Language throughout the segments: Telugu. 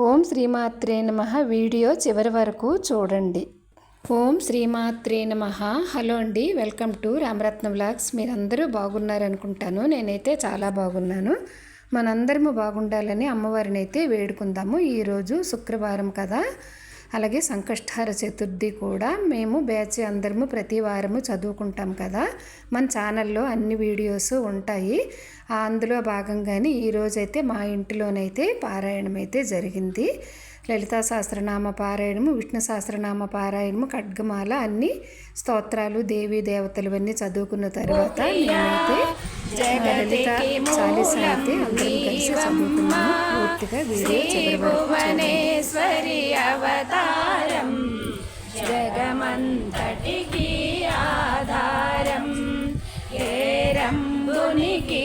ఓం శ్రీమాత్రే నమ. వీడియో చివరి వరకు చూడండి. ఓం శ్రీమాత్రే నమ. హలో అండి. Welcome to Ramaratna vlogs. మీరందరూ బాగున్నారనుకుంటాను. నేనైతే చాలా బాగున్నాను. మనందరము బాగుండాలని అమ్మవారిని అయితే వేడుకుందాము ఈరోజు శుక్రవారం కదా. అలాగే సంకష్టహార చతుర్థి కూడా మేము బ్యాచ్ అందరము ప్రతి వారము చదువుకుంటాం కదా. మన ఛానల్లో అన్ని వీడియోస్ ఉంటాయి. అందులో భాగంగానే ఈరోజైతే మా ఇంటిలోనైతే పారాయణం అయితే జరిగింది. లలితా సహస్రనామ పారాయణము విష్ణు సహస్రనామ పారాయణము ఖడ్గమాల అన్ని స్తోత్రాలు దేవి దేవతలు అన్నీ చదువుకున్న తర్వాత నేనైతే లలిత చాలీస అయితే అందరం కలిసి చదువుకున్నాము పూర్తిగా వీడియో చివరి వరకు అవతారం జగమంతటికి ఆధారం ఏరంబునికి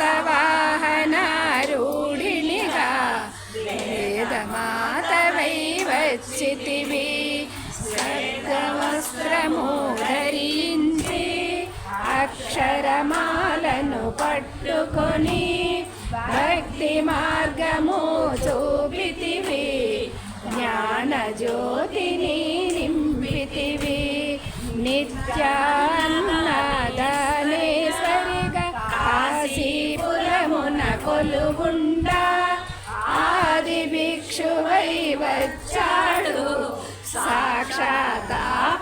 హంసవాహనారూఢినిగా వేదమాతవై వచ్చితివి సర్గవస్త్రము ధరించి అక్షరమాలను పట్టుకొని భక్తి మార్గము చూపితివి జ్ఞాన జ్యోతిని నింపితివి నిత్యాన్నదానేశ్వరిగా కాశీపురమున ఆది భిక్షువై వచ్చాడు. సాక్షాత్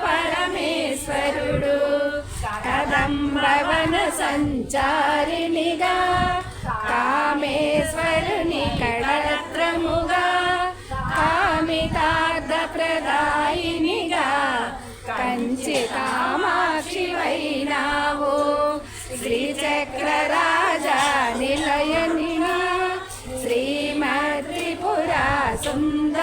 పరమేశ్వరుడు. కదంబవన సంచారిణిగా కామేశ్వరుని కళత్రముగా కామితార్థ ప్రదాయినిగా కంచి కామాక్షి వైనావు శ్రీచక్రరా శ్రీమత్రిపుర సుందరిగా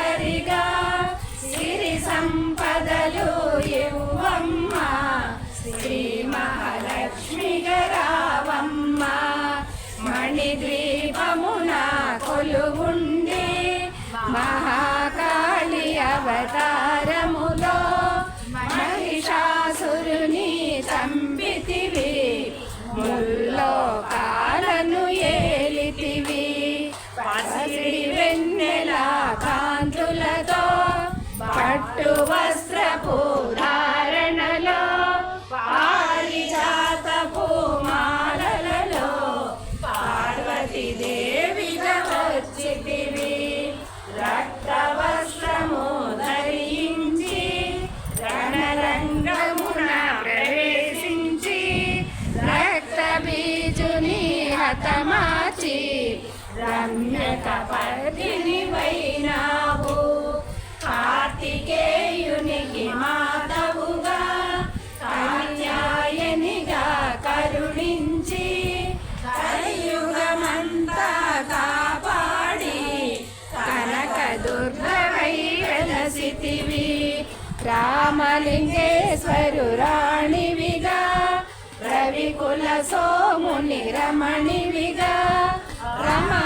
పట్టు వస్త్రపు ధారణలో పారిజాత పూమాలలో పార్వతీ దేవిగా వచ్చితివి రక్త వస్త్రము ధరించి రణరంగమున ప్రవేశించి రక్త బీజుని హతమాచి రమ్యక పతిని వైనావు. కార్తికేయునికి మాతవుగా కన్యాయనిగా కరుణించి కలియుగమంతా కాపాడి కనక దుర్గవై వెలసితివి రామలింగేశ్వరు రాణివిగా రవికుల సోముని రమణివిగా రమా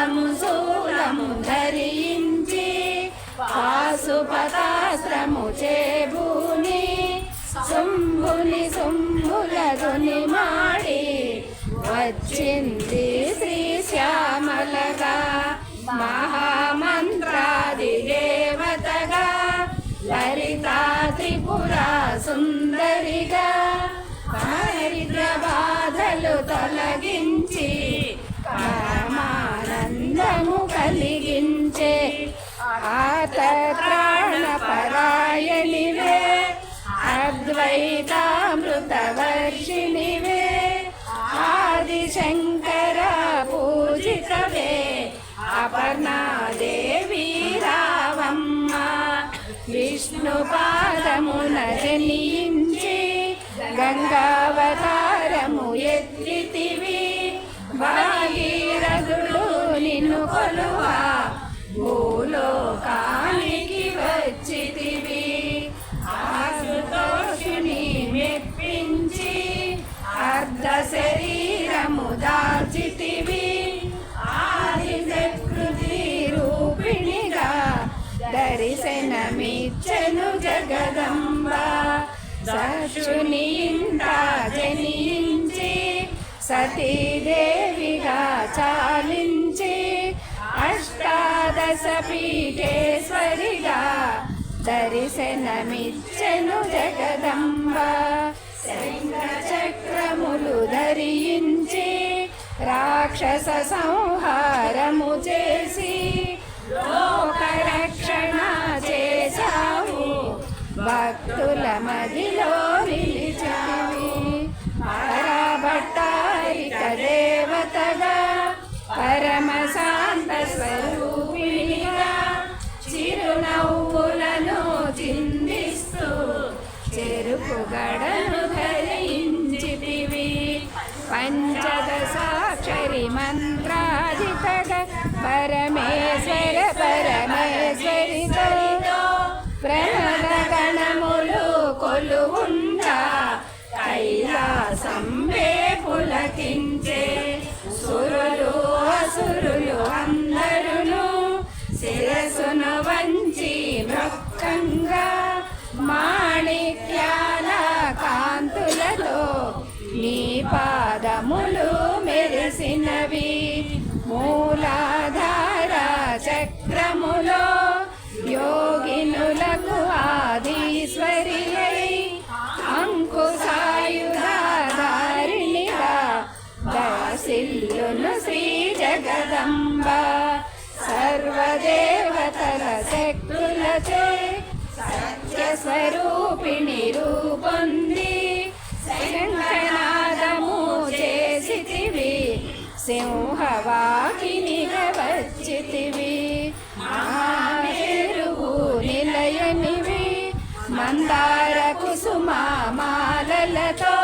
ఖడ్గము శూలము ధరించి పాశుపతాస్త్రము చేబూని. శంభుని శంభులదుని మాడి వచ్చింది శ్రీ శ్యామలగా. మహామంత్రాది దేవతగా లలితా త్రిపుర సుందరిగా. ఆతత్రాణ పరాయణివే అద్వైతామృతవర్షిణివే ఆదిశంకర పూజితవే అపర్ణాదేవి రావమ్మ విష్ణు పాదమున జనించి గంగావతారము ఎత్తితివి భాగీరథుడు కొలువా అర్ధ శరీరము దాల్చితివి ఆది ప్రకృతి రూపిణిగా దర్శనమిచ్చను జగదంబ. సక్షుని జనించి సతీదేవిగా చాలించి అష్టాదశ పీఠేశ్వరిగా దర్శనమిచ్చను జగదంబ. శంఖ చక్రములు ధరించి రాక్షస సంహారము చేసి లోకరక్షణ చేశావు. భక్తుల మదిలో నిలిచావి. పరాభట్టారిక దేవతగా పరమసా పంచదశాక్షరి మంత్రాధితగా పరమేశ్వర పరమేశ్వరితో ప్రణద గణములు కొలువుండా కైలాసంబే పులకించే సురులు ములు మెరిసినవి. మూలాధార చక్రములో యోగినులకు ఆదీశ్వరి అంకుశాయుధారిణిగా దాసిల్లును శ్రీ జగదంబ. సర్వదేవతల శక్తులచే సత్య స్వరూపిణి రూపొంది శంఖనాదము సింహవాహినిగా వచ్చితివి. మహామెరుగు నిలయనివి. మందార కుసుమాలతో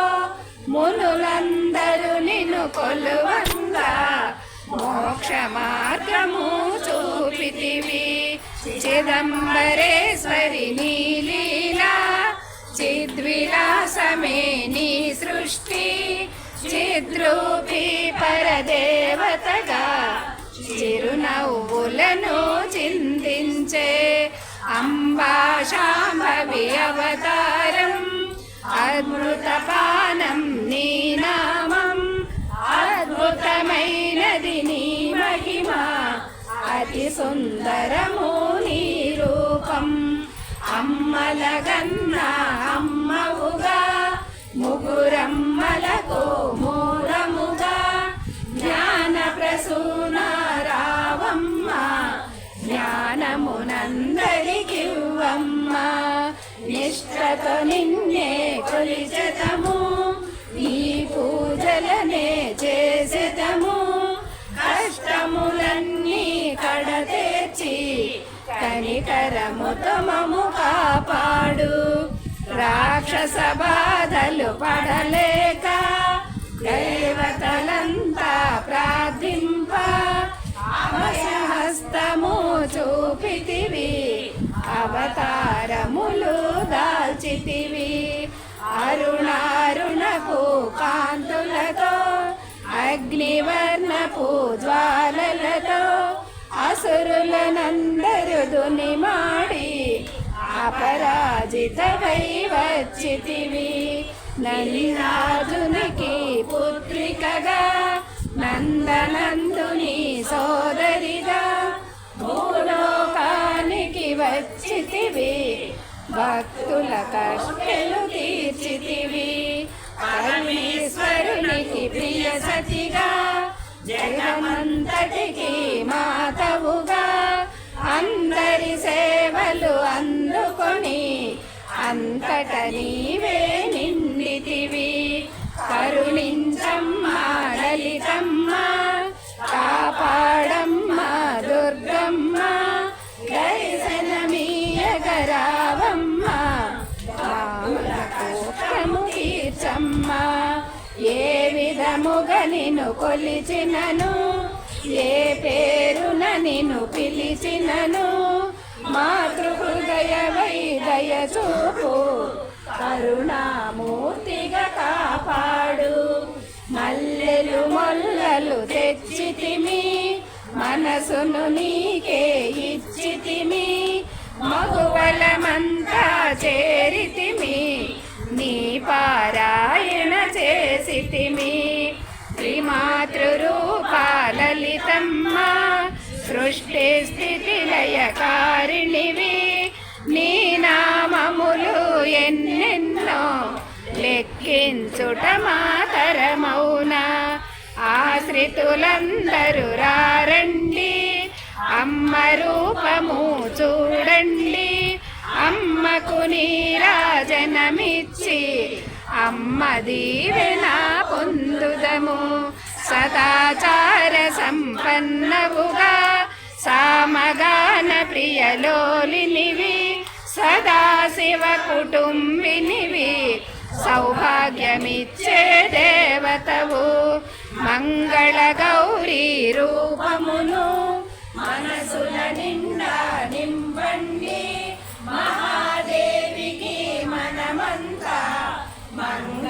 మునులందరూ నిన్ను కొలువంగా మోక్ష మార్గము చూపితివి. చిదంబరేశ్వరి నీలీలా. చిద్విలాసమే నీ సృష్టి. చిద్రూపి పరదేవతగా చిరునవ్వులను చిందించే అంబా శాంభవి అవతారం అద్భుతపానం నీ నామం అద్భుతమైనది నీ మహిమ అతి సుందరము నీ రూపం. అమ్మలగన్న అమ్మవుగా ముగురమ్మ నిష్ఠతో నిన్నే కొలిచతము ఈ పూజలనే చేసెదము. కష్టములన్నీ కడతెచ్చి కనికరముతో మము కాపాడు. రాక్షస బాధలు పడలేక దేవతలంతా ప్రార్థింప. హస్తము చూపితివి. అవతారములు దాల్చితివి. అరుణారుణపు కాంతులతో అగ్నివర్ణపు జ్వాలలతో అసురులనందరు దునిమాడి అపరాజితవై వచ్చితివి. నలిరాజునికి పుత్రికగా నందనందుని సోదరిగా వచ్చితివి భక్తుల కష్టలు తీర్చితివి. పరమేశ్వరునికి ప్రియ సతిగా జగమంతటికి మాతవుగా. అందరి సేవలు అందుకొని అంతట నీవే నిండితివి. కరుణి తీర్చమ్మ ఏ విధముగా నిన్ను కొలిచినను? ఏ పేరున నిన్ను పిలిచినను? మాతృహృదయ వైదయ చూపు కరుణామూర్తిగా కాపాడు. మల్లెలు మొల్లలు తెచ్చితిమి మనసును నీకే ఇచ్చితిమి మగువలమంతా చేరితిమి పారాయణ చేసితిమి. శ్రీమాతృరూపాలలితమ్మ సృష్టి స్థితి లయకారిణివి నీ నామములు ఎన్నెన్నో లెక్కించుట మాతరమౌన. ఆశ్రితులందరూ రారండి అమ్మ రూపము చూడండి. అమ్మకు నీరాజనమిచ్చి అమ్మ దీవెన పొందుదము. సదాచార సంపన్నవుగా సామగాన ప్రియలోలినివి సదాశివ కుటుంబినివి సౌభాగ్యమిచ్చే దేవతవు. మంగళ గౌరీ రూపమును మనసుల నిండా మంట మంట